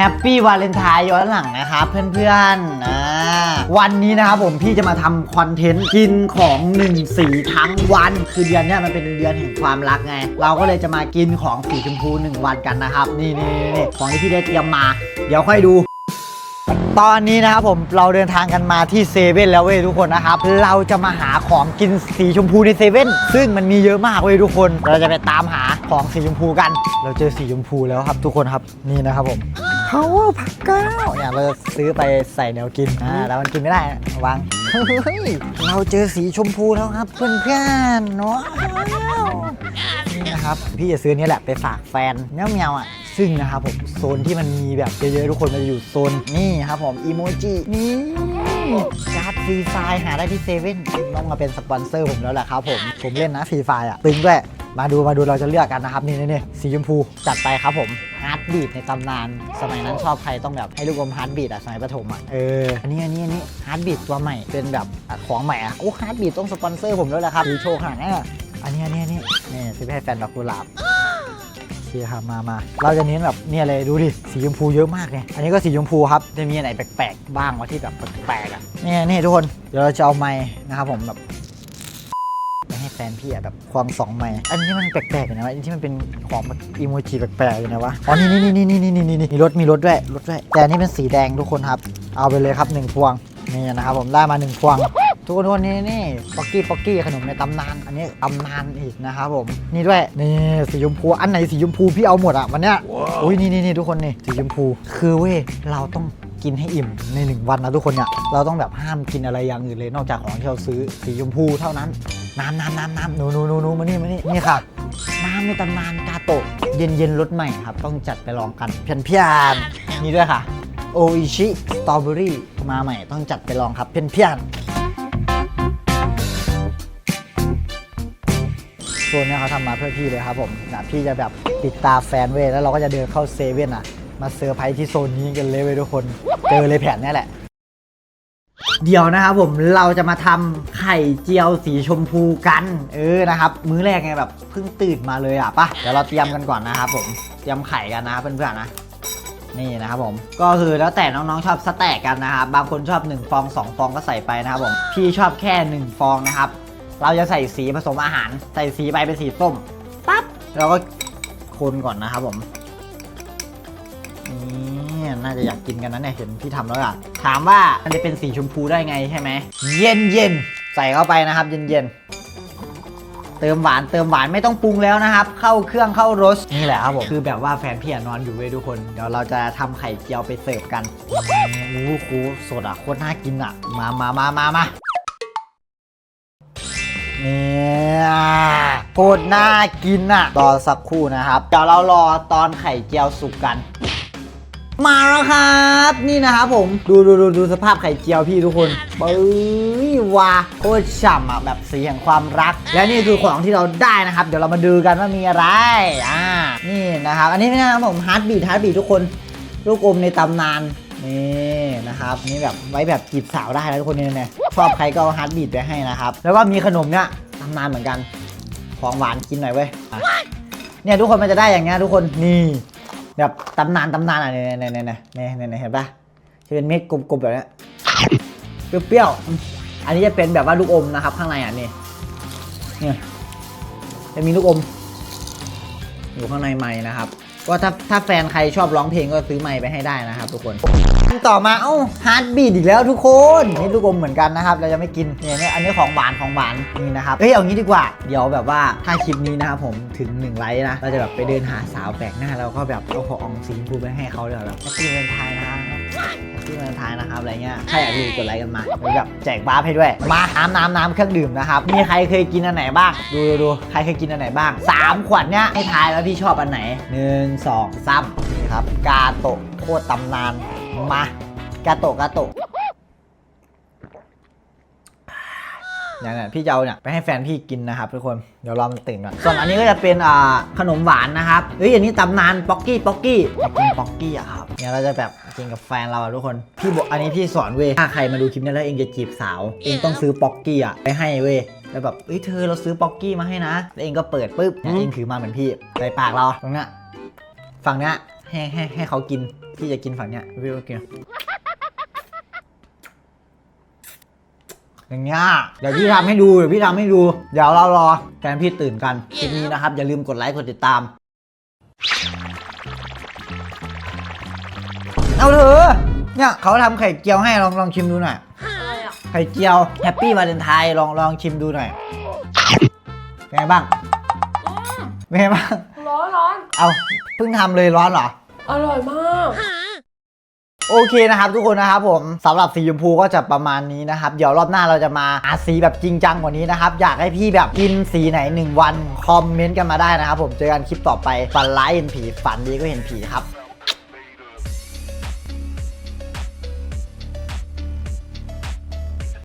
แฮปปี้วาเลนไทน์ย้อนหลังนะครับเพื่อนๆอ่าวันนี้นะครับผมพี่จะมาทำคอนเทนต์กินของหนึ่งสีทั้งวัน คือเดือนเนี้ยมันเป็นเดือนแห่งความรักไง เราก็เลยจะมากินของสีชมพูหนึ่งวันกันนะครับ นี่นี่นี่ของที่พี่ได้เตรียมมา เดี๋ยวค่อยดูตอนนี้นะครับผมเราเดินทางกันมาที่เซเว่นแล้วเว้ยทุกคนนะครับ เราจะมาหาของกินสีชมพูในเซเว่นซึ่งมันมีเยอะมากเว้ยทุกคน เราจะไปตามหาของสีชมพูกัน เราเจอสีชมพูแล้วครับทุกคนครับนี่นะครับผม เขาว่าผักก้าวเนี่ยเราจะซื้อไปใส่แนวกินอ่าแล้วมันกินไม่ได้นะวางเฮ้ยเราเจอสีชมพูแล้วครับ เพื่อนๆว้าวนี่นะครับพี่จะซื้ออนนี้แหละไปฝากแฟนแมวแมวๆอะซึ่งนะครับผมโซนที่มันมีแบบเยอะๆทุกคนมันจะอยู่โซนนี่ครับผมอีโมจินี่การ์ดฟรีไฟล์หาได้ที่เซเว่นต้องมาเป็นสปอนเซอร์ผมแล้วแหละครับผมผมเล่นนะฟรีไฟล์อะตึงด้วย มาดูมาดูเราจะเลือกกันนะครับนี่นี่นี่สีชมพูจัดไปครับผมฮาร์ดบีดในตำนาน สมัยนั้นชอบใครต้องแบบให้ลูกอมฮาร์ดบีดอะสมัยประถมอะเอออันนี้อันนี้อันนี้ฮาร์ดบีดตัวใหม่เป็นแบบของใหม่อะโอ้ฮาร์ดบีดต้องสปอนเซอร์ผมแล้วแหละครับดูโชว์ขนาดนี้อันนี้อันนี้อันนี้นี่ซื้อไปให้แฟนดอกกุหลาบคครับมามาเราจะเน้นแบบเนี่ยเลยดูดิสีชมพูเยอะมากเนี่ยอันนี้ก็สีชมพูครับจะมีอะไรแปลกๆบ้างวะที่แบบแปลกๆอะเนี่ยนี่ทุกคนเดี๋ยวเราจะเอาไม้นะครับผมแบบ แฟนพี่อะแบบควงสองไม้อันนี้มันแปลกๆอยู่นะวะอันที่มันเป็นของแบบอีโมจิแปลกๆอยู่นะวะอ๋อนี่นี่นี่นี่นี่นี่นี่มีรถมีรถด้วยรถด้วยแต่นี่เป็นสีแดงทุกคนครับ เอาไปเลยครับหนึ่งพวงนี่นะครับผมได้มาหนึ่งพวงทุกคนทุนนี่นี่ป๊อกกี้ป๊อกกี้ขนมในตำนาน อันนี้ตำนานอีกนะครับผมนี่ด้วยนี่สีชมพูอันไหนสีชมพูพี่เอาหมดอะวันเนี้ยอุ้ยนี่นี่นี่ทุกคนนี่สีชมพูคือเว้เราต้อง กินให้อิ่มในหนึ่งวันนะทุกคนเนี่ยเราต้องแบบห้ามกินอะไรอย่างอื่นเลยนอกจากของที่เราซื้อสีชมพูเท่านั้น น้ำน้ำน้ำน้ำหนูหนูหนูหนูมานี่มานี่นี่ค่ะ น้ำในตำนานกาโตะเย็นเย็นรสใหม่ครับ ต้องจัดไปลองกันเพียนเพียนนี่ด้วยค่ะ โออิชิสตรอเบอรี่มาใหม่ต้องจัดไปลองครับเพียนเพียนโซนนี้เขาทำมาเพื่อพี่เลยครับผมนะพี่จะแบบติดตาแฟนเว้ยแล้วเราก็จะเดินเข้าเซเว่นอะ มาเซอร์ไพรส์ที่โซนนี้กันเลยเว้ยทุกคน เจอเลยแผนนี้แหละ เดี๋ยวนะครับผมเราจะมาทำไข่เจียวสีชมพูกัน เออนะครับ มื้อแรกไงแบบเพิ่งตื่นมาเลยอะปะเดี๋ยวเราเตรียมกันก่อนนะครับผมเตรียมไข่กันนะครับเพื่อนๆนะนี่นะครับผมก็คือแล้วแต่น้องๆชอบสแต็กกันนะครับบางคนชอบ 1 ฟอง 2 ฟองก็ใส่ไปนะครับผมพี่ชอบแค่ 1 ฟองนะครับ เราจะใส่สีผสมอาหาร ใส่สีไปเป็นสีส้มปั๊บเราก็คนก่อนนะครับผม นี่น่าจะอยากกินกันนะเนี่ยเห็นพี่ทำแล้วอะ ถามว่ามันจะเป็นสีชมพูได้ไงใช่ไหม เย็นเย็นๆใส่เข้าไปนะครับ เย็นเย็นๆเติมหวานเติมหวานไม่ต้องปรุงแล้วนะครับ เข้าเครื่องเข้ารสนี่แหละครับผมคือแบบว่าแฟนพี่อะนอนอยู่เว้ยทุกคน เดี๋ยวเราจะทำไข่เจียวไปเสิร์ฟกันโอ้โหสดอะโคตรน่ากินอะ มามามามามาเนี่ยโคตรน่ากินอะรอสักครู่นะครับ เดี๋ยวเรารอตอนไข่เจียวสุกกัน มาแล้วครับนี่นะครับผมดูดูดูดูสภาพไข่เจียวพี่ทุกคนเบ้ยว้าโคตรฉ่ำอะแบบสีแห่งความรัก และนี่คือของที่เราได้นะครับ เดี๋ยวเรามาดูกันว่ามีอะไรอ่านี่นะครับ อันนี้นะครับผมฮาร์ดบีทฮาร์ดบีททุกคน ลูกอมในตำนานนี่นะครับนี่แบบไว้แบบจีบสาวได้นะทุกคนเนี่ยเนี่ยชอบใครก็เอาฮาร์ดบีทไปให้นะครับ แล้วก็มีขนมเนี่ยตำนานเหมือนกันของหวานกินหน่อยเว้ยเนี่ยทุกคนมันจะได้อย่างเงี้ยทุกคนนี่ แบบตำนานตำนานอะเนี่ยเนี่ยเนี่ยเนี่ยเนี่ยเนี่ยเห็นปะจะเป็นเม็ดกลมๆแบบนี้เปรี้ยวๆอันนี้จะเป็นแบบว่าลูกอมนะครับ ข้างในอะนี่เนี่ยจะมีลูกอม อยู่ข้างในไม้นะครับ ก็ถ้าถ้าแฟนใครชอบร้องเพลงก็ซื้อไม้ไปให้ได้นะครับทุกคนต่อมาเอ้าฮาร์ดบีดอีกแล้วทุกคนนี่ลูกอมเหมือนกันนะครับเราจะไม่กินเนี่ยเนี่ยอันนี้ของหวานของหวานนี่นะครับเฮ้ยเอางี้ดีกว่าเดี๋ยวแบบว่าถ้าคลิปนี้นะครับผมถึง1ไลค์นะเราจะแบบไปเดินหาสาวแปลกหน้าแล้วก็แบบเอาของสีชมพูไปให้เขาเดี๋ยวแบบแฮปปี้วันทน์นะครับแฮปปี้วันไทน์นะครับอะไรเงี้ยใครอยากดูกดไลค์กันมาเดี๋ยวแบบแจกบาร์ให้ด้วย มาน้ำน้ำน้ำเครื่องดื่มนะครับ มีใครเคยกินอันไหนบ้าง ดูดูดูใครเคยกินอันไหนบ้างสามขวดเนี้ยให้ทายแล้วพี่ชอบอันไหนหนึ่งสองสามนี่ครับ กาโตะโคตรตำนาน มากาโตะกาโตะ อย่างนั้นพี่จะเอาเนี่ยไปให้แฟนพี่กินนะครับทุกคนเดี๋ยวรอมันตื่นก่อนส่วนอันนี้ก็จะเป็นอ่าขนมหวานนะครับเฮ้ยอันนี้ตำนานป๊อกกี้ป๊อกกี้อยากกินป๊อกกี้อะครับเนี่ยเราจะแบบกินกับแฟนเราอะทุกคนพี่บอกอันนี้พี่สอนเว้ยถ้าใครมาดูคลิปนี้แล้วเองจะจีบสาวเองต้องซื้อป๊อกกี้อะไปให้เว้ยแล้วแบบเอ้ยเธอเราซื้อป๊อกกี้มาให้นะแล้วเองก็เปิดปุ๊บเนี่ยเองถือมาเหมือนพี่ใส่ปากเราตรงเนี้ยฝั่งเนี้ยให้ให้ให้เขากินพี่จะกินฝั่งเนี้ยพี่ก็กิน อย่างเงี้ยเดี๋ยวพี่ทำให้ดูเดี๋ยวพี่ทำให้ดู เดี๋ยวเรารอแฟนพี่ตื่นกันคลิปนี้นะครับ อย่าลืมกดไลค์กดติดตาม เอาเถอะเนี่ยเขาทำไข่เจียวให้ลองลองชิมดูหน่อยอะไรอะไข่เจียวแฮปปี้วาเลนไทน์ลองลองชิมดูหน่อยเป็นไงบ้างอืมเป็นไงบ้างร้อนร้อนเอาเพิ่งทำเลยร้อนเหรอ อร่อยมาก โอเคนะครับทุกคนนะครับผมสำหรับสีชมพูก็จะประมาณนี้นะครับ เดี๋ยวรอบหน้าเราจะมาหาสีแบบจริงจังกว่านี้นะครับ อยากให้พี่แบบกินสีไหน 1 วัน คอมเมนต์กันมาได้นะครับผมเจอกันคลิปต่อไปฝันร้ายเห็นผีฝันดีก็เห็นผีครับ